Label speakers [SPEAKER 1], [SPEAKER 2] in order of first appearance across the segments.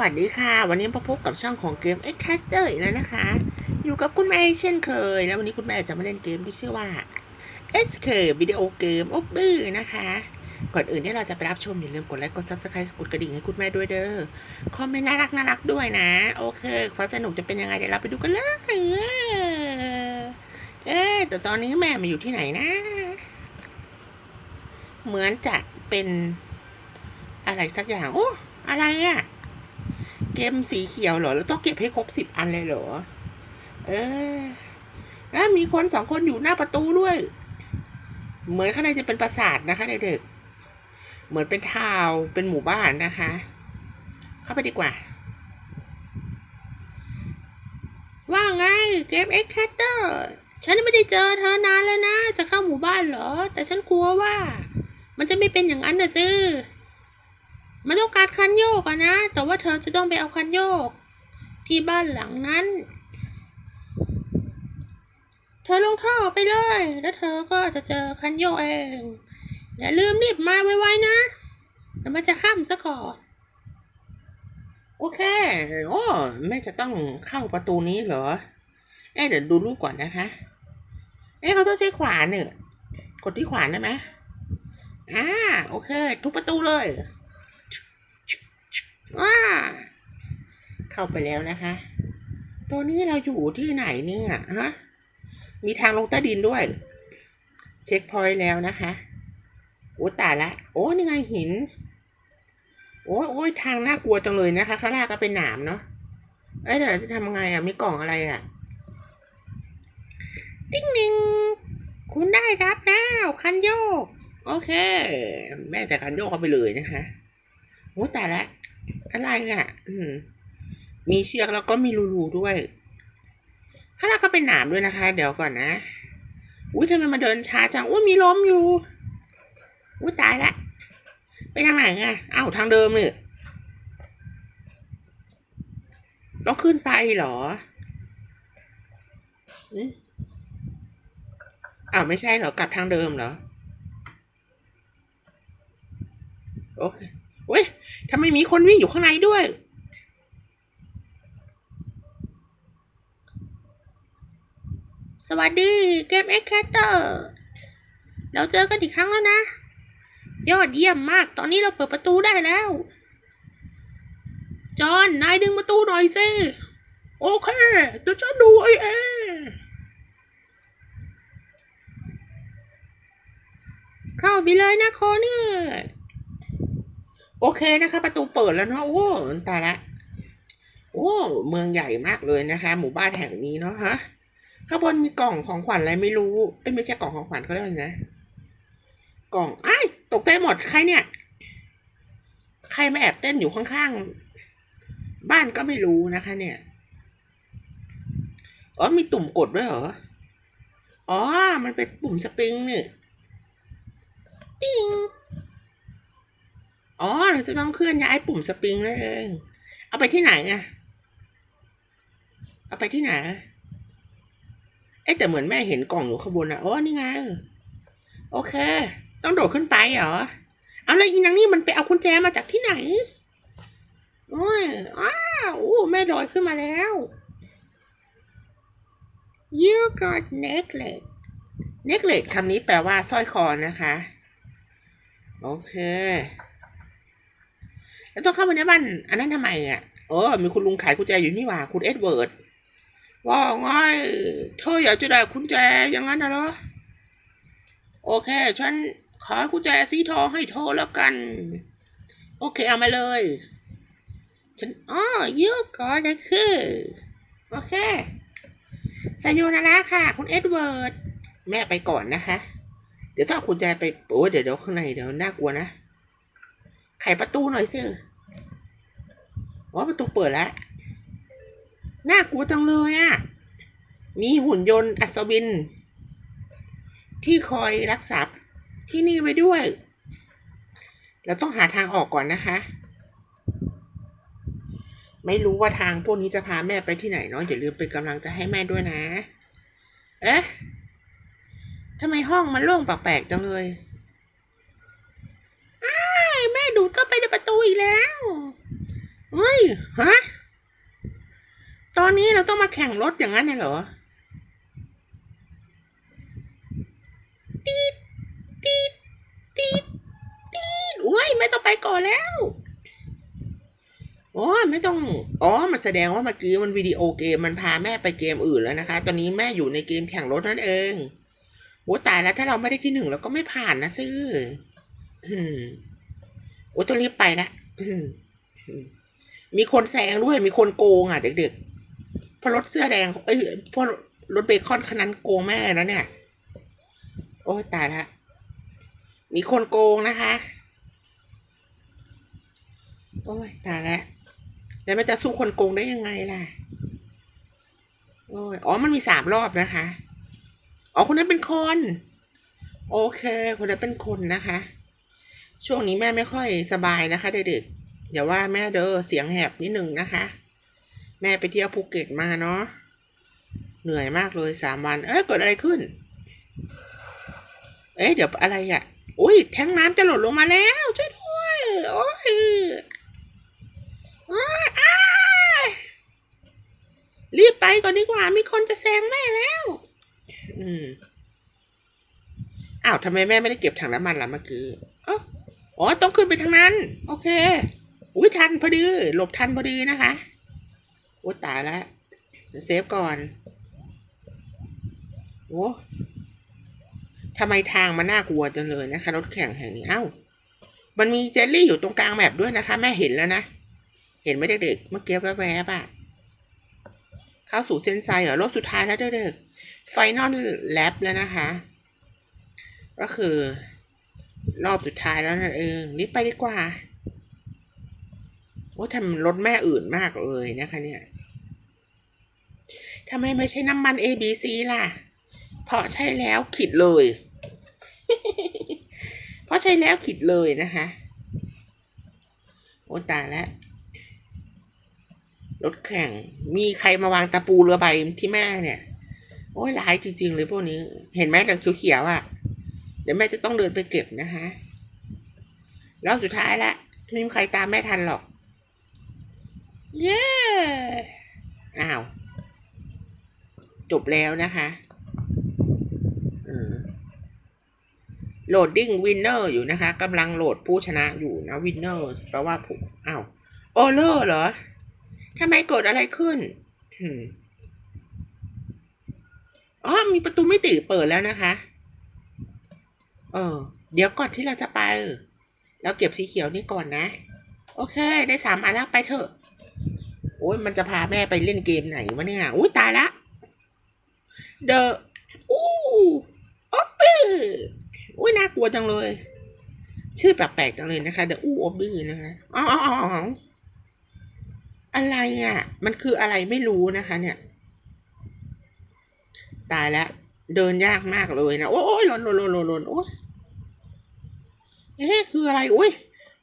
[SPEAKER 1] วัสดีค่ะ วันนี้มาพบกับช่องของเกม X Caster อีกแล้วนะคะ อยู่กับคุณแม่เช่นเคย แล้ววันนี้คุณแม่จะมาเล่นเกมที่ชื่อว่า SK Video Game o b อนะคะ ก่อนอื่นที่เราจะไปรับชมอย่าลืมกดไลค์กด Subscribe กดกระดิ่งให้คุณแม่ด้วยเด้อคอมเมนต์น่ารักน่ารักด้วยนะ โอเคความสนุกจะเป็นยังไงเดี๋ยวเราไปดูกันเลย เอ๊แต่ตอนนี้แม่มาอยู่ที่ไหนนะ เหมือนจะเป็นอะไรสักอย่างโอ้อะไรอะ เกมสีเขียวเหรอ แล้วต้องเก็บให้ครบสิบอันเลยเหรอ เออแล้วมีคนสองคนอยู่หน้าประตูด้วย เหมือนข้างในจะเป็นปราสาทนะคะเด็กๆเหมือนเป็นทาวน์เป็นหมู่บ้านนะคะ เข้าไปดีกว่า ว่าไงเกมเอ็กแคตเตอร์ฉันไม่ได้เจอเธอนานแล้วนะ จะเข้าหมู่บ้านเหรอ แต่ฉันกลัวว่า มันจะไม่เป็นอย่างนั้นนะซิ มันต้องการคันโยกอะนะ แต่ว่าเธอจะต้องไปเอาคันโยก ที่บ้านหลังนั้น เธอลงท่อไปเลย แล้วเธอก็จะเจอคันโยกเอง อย่าลืมรีบมาไวๆนะเดี๋ยวมันจะค่ำซะก่อน โอเค โอ้แม่จะต้องเข้าประตูนี้เหรอ เอ๊ะเดี๋ยวดูรูปก่อนนะคะ เอ๊ะเขาต้องใช้ขวานเนี่ยกดที่ขวานได้ไหมอ่า โอเค ทุกประตูเลย ว้า เข้าไปแล้วนะคะ ตัวนี้เราอยู่ที่ไหนเนี่ยฮะ มีทางลงใต้ดินด้วย เช็คพอยต์แล้วนะคะ โอ้ตายละ โอ้นี่ไงหิน โอ้ยโอ้ยทางน่ากลัวจังเลยนะคะ ข้างหน้าก็เป็นหนามเนาะ เอ้ยเดี๋ยวจะทำยังไงอะ มีกล่องอะไรอะ ติ๊งนิงคุณได้รับแล้วคันโยก โอเค แม่ใส่คันโยกเข้าไปเลยนะคะโอ้ตายละ อะไรอะ อืมมีเชือกแล้วก็มีรูๆด้วย ข้างล่างก็เป็นหนามด้วยนะคะ เดี๋ยวก่อนนะ อุ้ยทำไมมาเดินช้าจัง อุ้ยมีล้มอยู่ อุ้ยตายละ ไปทางไหนอะอ้าวทางเดิมเลยต้องขึ้นไปเหรออืมอ้าวไม่ใช่เหรอกลับทางเดิมเหรอ โอเค ทำไมมีคนวิ่งอยู่ข้างในด้วย สวัสดีเกมเอ็กแคตเตอร์เราเจอกันอีกครั้งแล้วนะ ยอดเยี่ยมมาก ตอนนี้เราเปิดประตูได้แล้ว จอห์นนายดึงประตูหน่อยสิ โอเคเดี๋ยวฉันดูไอเองเข้าไปเลยนะโคเนี่ย โอเคนะคะ ประตูเปิดแล้วเนาะโอ้ตายละโอ้เมืองใหญ่มากเลยนะคะ หมู่บ้านแห่งนี้เนาะฮะข้างบนมีกล่องของขวัญอะไรไม่รู้เอ้ยไม่ใช่กล่องของขวัญเขาเรียกอะไรนะกล่องไอ้ตกใจหมดใครเนี่ย ใครมาแอบเต้นอยู่ข้างๆบ้านก็ไม่รู้นะคะ เนี่ยอ๋อมีตุ่มกดด้วยเหรออ๋อมันเป็นปุ่มสปริงนี่ ติ้ง อ๋อเราจะต้องเคลื่อนย้ายปุ่มสปริงนั่นเอง เอาไปที่ไหนอะเอาไปที่ไหน เอ๊ะแต่เหมือนแม่เห็นกล่องอยู่ข้างบนอะโอ้นี่ไง โอเค ต้องโดดขึ้นไปเหรอ เอาแล้วอีนางนี่มันไปเอากุญแจมาจากที่ไหน โอ้ย อ้าวอู้แม่ลอยขึ้นมาแล้ว you got necklace necklace คำนี้แปลว่าสร้อยคอนะคะ โอเค แล้วต้องเข้ามาในบ้านอันนั้นทำไมอะเออ มีคุณลุงขายกุญแจอยู่นี่หว่า คุณเอ็ดเวิร์ดว่าไงเธออยากจะได้กุญแจอย่างนั้นนะเหรอโอเค ฉันขอกุญแจสีทองให้เธอแล้วกัน โอเคเอามาเลย ฉันอ๋อยูก็ได้คือ โอเคสายโยนาระค่ะ คุณเอ็ดเวิร์ด แม่ไปก่อนนะคะ เดี๋ยวต้องเอากุญแจไปโอ้เดี๋ยวเดี๋ยวข้างในเดี๋ยวน่ากลัวนะ ไขประตูหน่อยสิว่าประตูเปิดแล้ว น่ากลัวจังเลยอะ่ะ มีหุ่นยนต์อัศวิน ที่คอยรักษาที่นี่ไว้ด้วย เราต้องหาทางออกก่อนนะคะ ไม่รู้ว่าทางพวกนี้จะพาแม่ไปที่ไหนเนาะอย่าลืมเป็นกำลังใจให้แม่ด้วยนะ เอ๊ะทำไมห้องมันโล่งแปลกๆจังเลย ดูดเข้าไปในประตูอีกแล้วเฮ้ย ฮะ ตอนนี้เราต้องมาแข่งรถอย่างนั้นเหรอตีดตีดตีดตีดอุ้ยไม่ต้องไปก่อนแล้วอ๋อไม่ต้อง อ๋อ มันแสดงว่าเมื่อกี้มันวิดีโอเกม มันพาแม่ไปเกมอื่นแล้วนะคะ ตอนนี้แม่อยู่ในเกมแข่งรถนั่นเองโอ้ตายแล้วถ้าเราไม่ได้ที่หนึ่งเราก็ไม่ผ่านนะซื้อ โอ้ต้องรีบไปละมีคนแซงด้วย มีคนโกงอะเด็กๆพราะรถเสื้อแดง เอ้ยพราะรถเบคอนคันนั้นโกงแม่แล้วเนี่ย โอ้ยตายละมีคนโกงนะคะ โอ้ยตายแล้วแล้วมันจะสู้คนโกงได้ยังไงล่ะ โอ้ย อ๋อ มันมีสามรอบนะคะ อ๋อ คนนั้นเป็นคน โอเค คนนั้นเป็นคนนะคะ ช่วงนี้แม่ไม่ค่อยสบายนะคะเด็กๆอย่าว่าแม่เด้อเสียงแหบนิดหนึ่งนะคะ แม่ไปเที่ยวภูเก็ตมาเนาะเหนื่อยมากเลยสามวัน เอ้ยเกิดอะไรขึ้น เอ๊ะเดี๋ยวอะไรอะอุ้ยแทงน้ำจะหล่นลงมาแล้วช่วยด้วยโอ้ยอ้ายอ้ยรีบไปก่อนดีกว่า มีคนจะแซงแม่แล้ว อืมอ้าวทำไมแม่ไม่ได้เก็บถังน้ำมันล่ะเมื่อกี้ อ๋อ ต้องขึ้นไปทางนั้น โอเค อุ้ยทันพอดี หลบทันพอดีนะคะ โอ้ตายแล้วเดี๋ยวเซฟก่อน โอ้ทำไมทางมันน่ากลัวจังเลยนะคะ รถแข่งแห่งนี้เอ้า มันมีเจลลี่อยู่ตรงกลางแมปด้วยนะคะ แม่เห็นแล้วนะ เห็นไหมเด็กๆเมื่อกี้แวบๆอะ เข้าสู่เส้นชัยเหรอรอบสุดท้ายแล้วเด็กๆไฟนอลแลบแล้วนะคะ ก็คือ รอบสุดท้ายแล้วนั่นเองรีบไปดีกว่าโอ้ทำรถแม่อื่นมากเลยนะคะเนี่ยทำไมไม่ใช่น้ำมัน ABC ล่ะ เพราะใช่แล้วขิดเลย เพราะใช่แล้วขิดเลยนะคะ โอ้ตายแล้วรถแข่ง มีใครมาวางตะปูเรือใบที่แม่เนี่ย โอ้ยร้ายจริง ๆ เลยพวกนี้ เห็นไหมตรงเขียวๆอะ เดี๋ยวแม่จะต้องเดินไปเก็บนะคะแล้วสุดท้ายละไม่มีใครตามแม่ทันหรอก เย้ อ้าว จบแล้วนะคะโหลดดิ้งวินเนอร์อยู่นะคะกำลังโหลดผู้ชนะอยู่นะวินเนอร์แปลว่าผู้อ้าวโอเลอร์เหรอทำไมเกิดอะไรขึ้นอ๋อมีประตูมิติเปิดแล้วนะคะ เออ เดี๋ยวก่อนที่เราจะไป เราเก็บสีเขียวนี่ก่อนนะ โอเค ได้สามอันแล้วไปเถอะ โอ้ยมันจะพาแม่ไปเล่นเกมไหนวะเนี่ย อุ้ยตายละ เดอะอู้ออปปี้อุ้ยน่ากลัวจังเลย ชื่อแปลกๆจังเลยนะคะ เดอะอู้ออปปี้นะคะอ๋ออ๋ออ๋ออะไรอะ มันคืออะไรไม่รู้นะคะ เนี่ย ตายแล้วเดินยากมากเลยนะ โอ้ยหลนหล่นหล่นหล่นหล่นโอ้ย เอ๊ะคืออะไร อุ้ย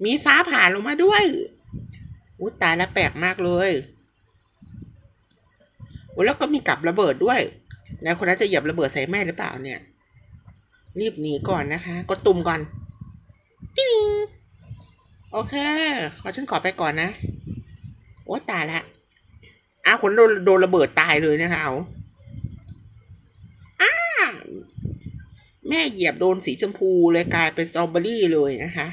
[SPEAKER 1] มีฟ้าผ่าลงมาด้วยอุ้ยตายแล้วแปลกมากเลยโอ้ยแล้วก็มีกับระเบิดด้วย แล้วคนนั้นจะเหยียบระเบิดใส่แม่หรือเปล่าเนี่ย รีบหนีก่อนนะคะ กดตุ่มก่อนติ๊งโอเค ขอฉันขอไปก่อนนะ โอ้ตายละอ้าวคนโดนโดนระเบิดตายเลยนะคะเอาอ้า แม่เหยียบโดนสีชมพูเลยกลายเป็นสตรอเบอรี่เลยนะคะ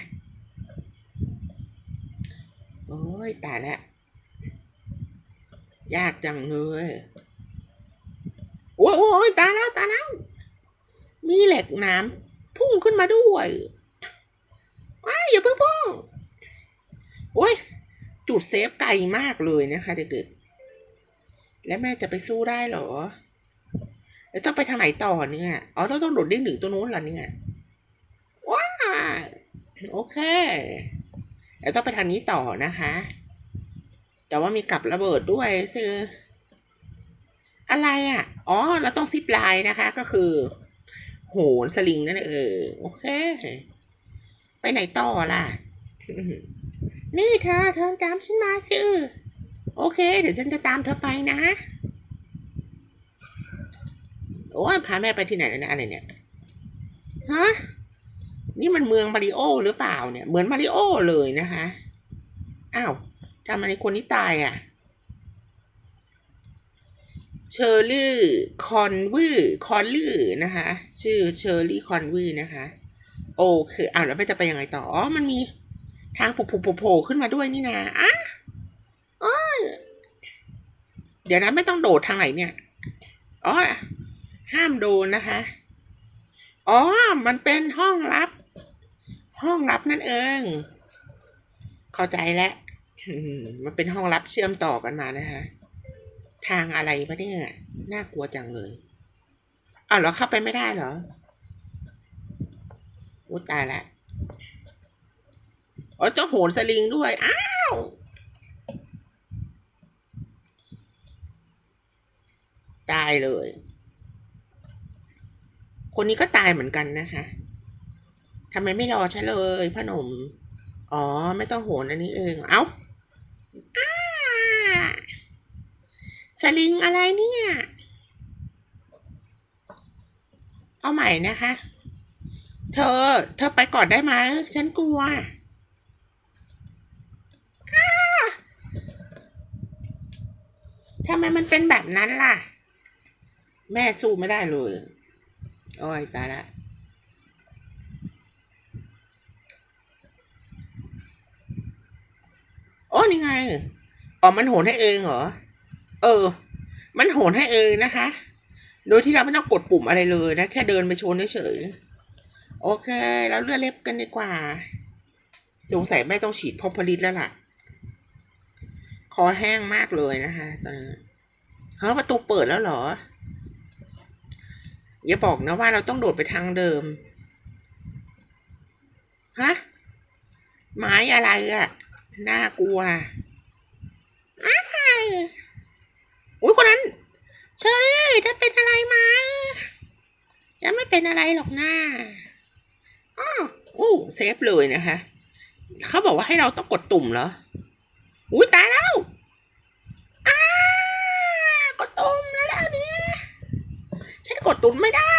[SPEAKER 1] โอ้ยตายละยากจังเลย โอ้ยโอ้ยตายแล้วตายแล้ว มีเหล็กน้ำพุ่งขึ้นมาด้วยว้าอย่าเพิ่งพุ่งโอ้ย จุดเซฟไกลมากเลยนะคะเด็กๆ แล้วแม่จะไปสู้ได้เหรอ แล้วต้องไปทางไหนต่อเนี่ยอ๋อต้องต้องโดดเด้งหนึ่งตัวนู้นเหรอเนี่ยว้าโอเคแล้วต้องไปทางนี้ต่อนะคะ แต่ว่ามีกับระเบิดด้วยซื้ออะไรอะ อ๋อ เราต้องซิปไลน์นะคะ ก็คือ โหนสลิงนั่นเออ โอเค ไปไหนต่อล่ะ นี่เธอ เธอตามฉันมาสิ โอเค เดี๋ยวฉันจะตามเธอไปนะ โอ้ยพาแม่ไปที่ไหนแล้วเนะอะไรเนี่ยฮะนี่มันเมืองมาริโอหรือเปล่าเนี่ย เหมือนมาริโอเลยนะคะอ้าวทำไมคนที่ตายอะเชอร์รี่คอนวือคอนลือนะคะ ชื่อเชอร์รี่คอนวือนะคะ โอเคอ้าวแล้วไม่จะไปยังไงต่ออ๋อมันมีทางผุโผล่ขึ้นมาด้วยนี่นะอะเอ้ยเดี๋ยวนะไม่ต้องโดดทางไหนเนี่ยอ๋อ ห้ามดนนะคะ อ๋อ มันเป็นห้องลับ ห้องลับนั่นเอง เข้าใจแล้ว มันเป็นห้องลับเชื่อมต่อกันมานะคะ ทางอะไรวะเนี่ย น่ากลัวจังเลยอ้าวเหรอเข้าไปไม่ได้เหรอโอ้ตายละอ๋อต้องโหนสลิงด้วย อ้าวตายเลย คนนี้ก็ตายเหมือนกันนะคะทำไมไม่รอฉันเลยพ่อหนุ่มอ๋อ ไม่ต้องโหนอันนี้เอง เอา้าสลิงอะไรเนี่ย เอาใหม่นะคะ เธอ เธอไปก่อนได้ไหมฉันกลัวทำไมมันเป็นแบบนั้นล่ะ แม่สู้ไม่ได้เลย โอ้ยตายละโอ้นี่ไงอ๋อมันโหนให้เองเหรอ เออ มันโหนให้เองนะคะ โดยที่เราไม่ต้องกดปุ่มอะไรเลยนะ แค่เดินไปชนเฉยๆโอเคแล้วเลือกเล็บกันดีกว่าสงสัยไม่ต้องฉีดพอพลิตแล้วล่ะ คอแห้งมากเลยนะคะ ตอนนี้เฮ้ยประตูเปิดแล้วเหรอ อย่าบอกนะว่าเราต้องโดดไปทางเดิม ฮะ ไม้อะไรอะ่ะ น่ากลัวอ้ายอุ้ยคนนั้น เชอรี่ถ้าเป็นอะไรไหมจะไม่เป็นอะไรหรอกนะอ้าวอู้เซฟเลยนะคะ เขาบอกว่าให้เราต้องกดตุ่มเหรอ อุ้ยตายแล้วอ้ากดตุ่มแล้วแล้วเนี่ย ตุ่มไม่ได้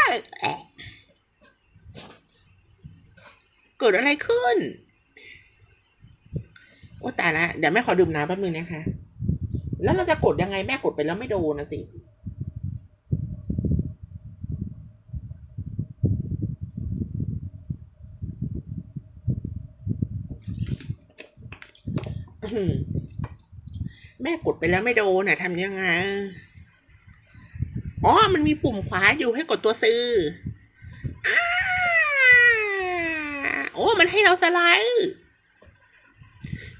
[SPEAKER 1] เกิดอะไรขึ้น โอ้ตายละเดี๋ยวแม่ขอดื่มน้ำแป๊บนึงนะคะ แล้วเราจะกดยังไงแม่กดไปแล้วไม่โดนนะสิแม่กดไปแล้วไม่โดนน่ะทำยังไง อ๋อ มันมีปุ่มขวาอยู่ให้กดตัวซื้ออ้าโอ้ มันให้เราสไลด์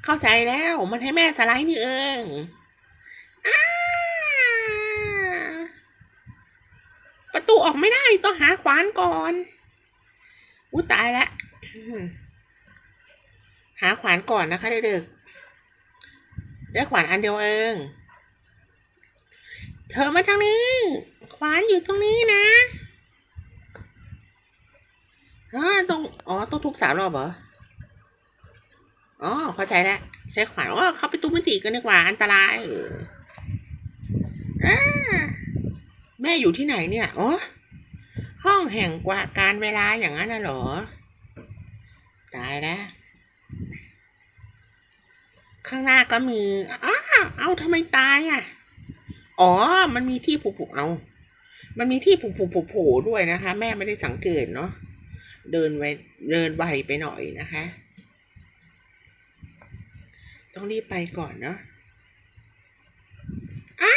[SPEAKER 1] เข้าใจแล้ว มันให้แม่สไลด์นี่เองอ้าประตูออกไม่ได้ ต้องหาขวานก่อน อู้ตายละหาขวานก่อนนะคะเด็กๆได้ขวานอันเดียวเอง เธอมาทางนี้ ขวานอยู่ตรงนี้นะฮะตรงอ๋อต้องทุบสามรอบเหรอ อ๋อเข้าใจแล้วใช้ขวานอ๋อเข้าไปตู้มิติกันดีกว่าอันตรายอแม่อยู่ที่ไหนเนี่ยอ๋อห้องแห่งกว่าการเวลาอย่างนั้นน่ะหรอ ตายแล้วข้างหน้าก็มีอ้าเอาทำไมตายอะ อ๋อ มันมีที่ผูกๆเอา มันมีที่ผูกๆโผล่ด้วยนะคะ แม่ไม่ได้สังเกตเนาะ เดินไวเดินไวไปหน่อยนะคะ ต้องรีบไปก่อนเนาะอ้า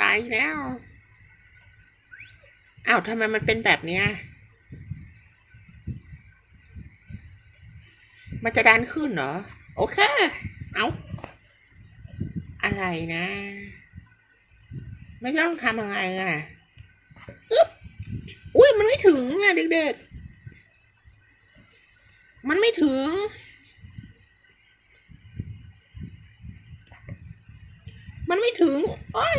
[SPEAKER 1] ตายแล้ว อ้าวทำไมมันเป็นแบบเนี้ยมันจะดันขึ้นเหรอ โอเค เอา อะไรนะ ไม่ต้องทำยังไงอะอึ๊บอุ้ยมันไม่ถึงอะเด็กๆ มันไม่ถึง มันไม่ถึงโอ้ย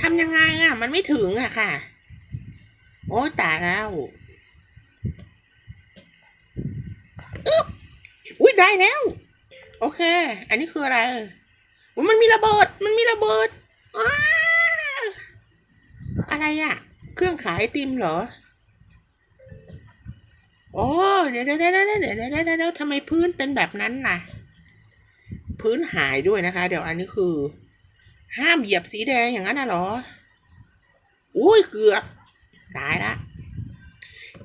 [SPEAKER 1] ทำยังไงอะ มันไม่ถึงอะค่ะ โอ้ตายแล้วอึ๊บอุ้ยได้แล้ว โอเค อันนี้คืออะไร อุ๊ยมันมีระเบิด มันมีระเบิดอ้าอะไรอะ เครื่องขายไอติมเหรอ โอ้เดี๋ยวเดี๋ยวเดี๋ยวเดี๋ยวเดี๋ยวเดี๋ยวเดี๋ยวทำไมพื้นเป็นแบบนั้นล่ะ พื้นหายด้วยนะคะ เดี๋ยวอันนี้คือ ห้ามเหยียบสีแดงอย่างนั้นน่ะเหรอ อุ้ยเกือบตายละ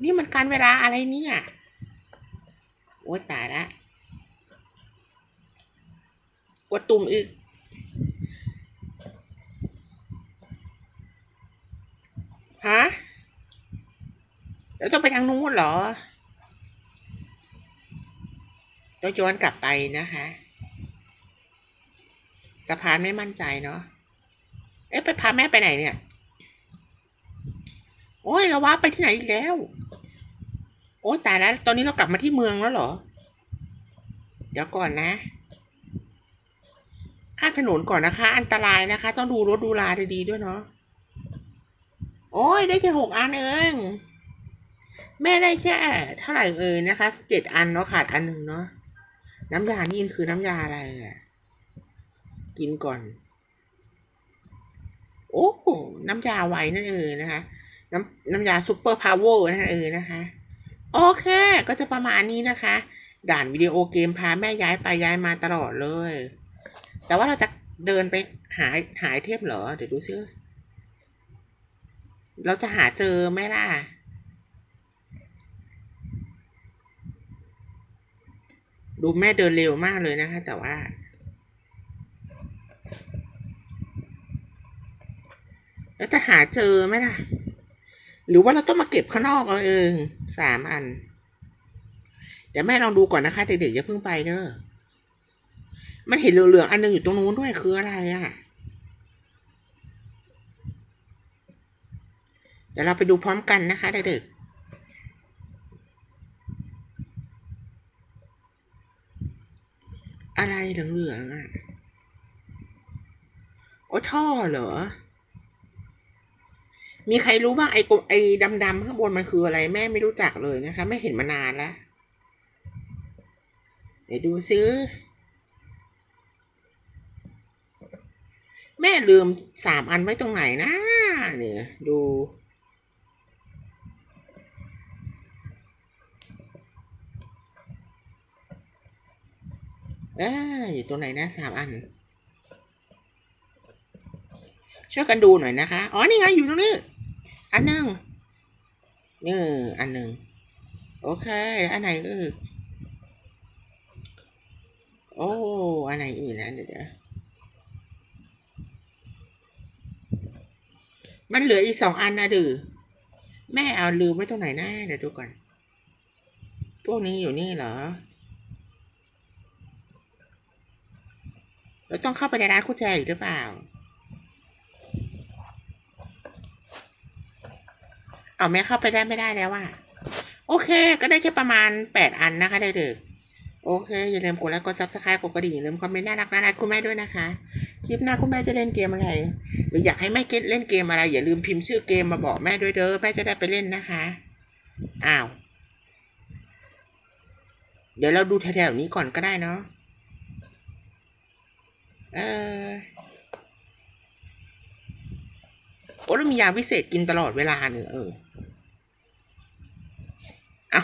[SPEAKER 1] นี่มันการเวลาอะไรเนี่ยโอ้ยตายละกดตุ่มอีก ฮะ แล้วต้องไปทางนู้นเหรอ ต้องย้อนกลับไปนะคะ สะพานไม่มั่นใจเนาะ เอ๊ะไปพาแม่ไปไหนเนี่ย โอ้ยเราว้าไปที่ไหนอีกแล้ว โอ้ตายแล้ว ตอนนี้เรากลับมาที่เมืองแล้วเหรอ เดี๋ยวก่อนนะข้ามถนนก่อนนะคะ อันตรายนะคะ ต้องดูรถดูลาดีๆด้วยเนาะ โอ้ยได้แค่หกอันเองแม่ได้แค่เท่าไหร่เอ่ยนะคะเจ็ดอันเนาะขาดอันหนึ่งเนาะ น้ำยานี่คือน้ำยาอะไรอะ กินก่อน โอ้น้ำยาไวนั่นเองนะคะ น้ำน้ำยาซุปเปอร์พาวเวอร์นั่นเองนะคะ โอเค ก็จะประมาณนี้นะคะ ด่านวิดีโอเกมพาแม่ย้ายไปย้ายมาตลอดเลย แต่ว่าเราจะเดินไปหาหายเทพเหรอ เดี๋ยวดูซิ เราจะหาเจอไหมล่ะ ดูแม่เดินเร็วมากเลยนะคะ แต่ว่า แล้วจะหาเจอไหมล่ะ หรือว่าเราต้องมาเก็บข้างนอกเอาเองสามอัน เดี๋ยวแม่ลองดูก่อนนะคะเด็กๆอย่าเพิ่งไปเด้อมันเห็นเหลืองๆอันหนึงอยู่ตรงนู้นด้วยคืออะไรอะ เดี๋ยวเราไปดูพร้อมกันนะคะเด็กๆ อะไรเหลืองๆอะ โอ้ท่อเหรอ มีใครรู้บ้างไอ้กลมไอ้ดำๆข้างบนมันคืออะไรแม่ไม่รู้จักเลยนะคะ ไม่เห็นมานานแล้วเดี๋ยวดูซิแม่ลืมสามอันไว้ตรงไหนนะเนี่ยดู อออยู่ตรงไหนนะสามอัน ช่วยกันดูหน่อยนะคะ อ๋อ นี่ไง อยู่ตรงนี้ อันหนึ่งนี่อันหนึ่ง โอเค อันไหนเออโอ้ อันไหนอื่นะเดี๋ยวเดี๋ยวมันเหลืออีกสองอันนะดือแม่เอาลืมไว้ตรงไหนนะเดี๋ยวดูก่อน พวกนี้อยู่นี่เหรอ เราต้องเข้าไปในร้านกุญแจอีกหรือเปล่า เอาแม่เข้าไปได้ไม่ได้แล้วว่ะ โอเค ก็ได้แค่ประมาณแปดอันนะคะเด็กๆ โอเค อย่าลืมกดไลค์กดซับสไครต์กดกระดิ่งอย่าลืมคอมเมนต์น่ารักน่ารักคุณแม่ด้วยนะคะ คลิปหน้าคุณแม่จะเล่นเกมอะไร หรืออยากให้แม่เล่นเกมอะไร อย่าลืมพิมพ์ชื่อเกมมาบอกแม่ด้วยเด้อ แม่จะได้ไปเล่นนะคะ อ้าว เดี๋ยวเราดูแถวๆนี้ก่อนก็ได้เนาะ โอ้แล้วมียาวิเศษกินตลอดเวลาเนี่ยเออ เอา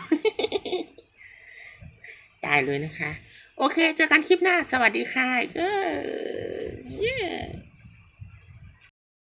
[SPEAKER 1] ตายเลยนะคะ โอเค เจอกันคลิปหน้า สวัสดีค่ะเออ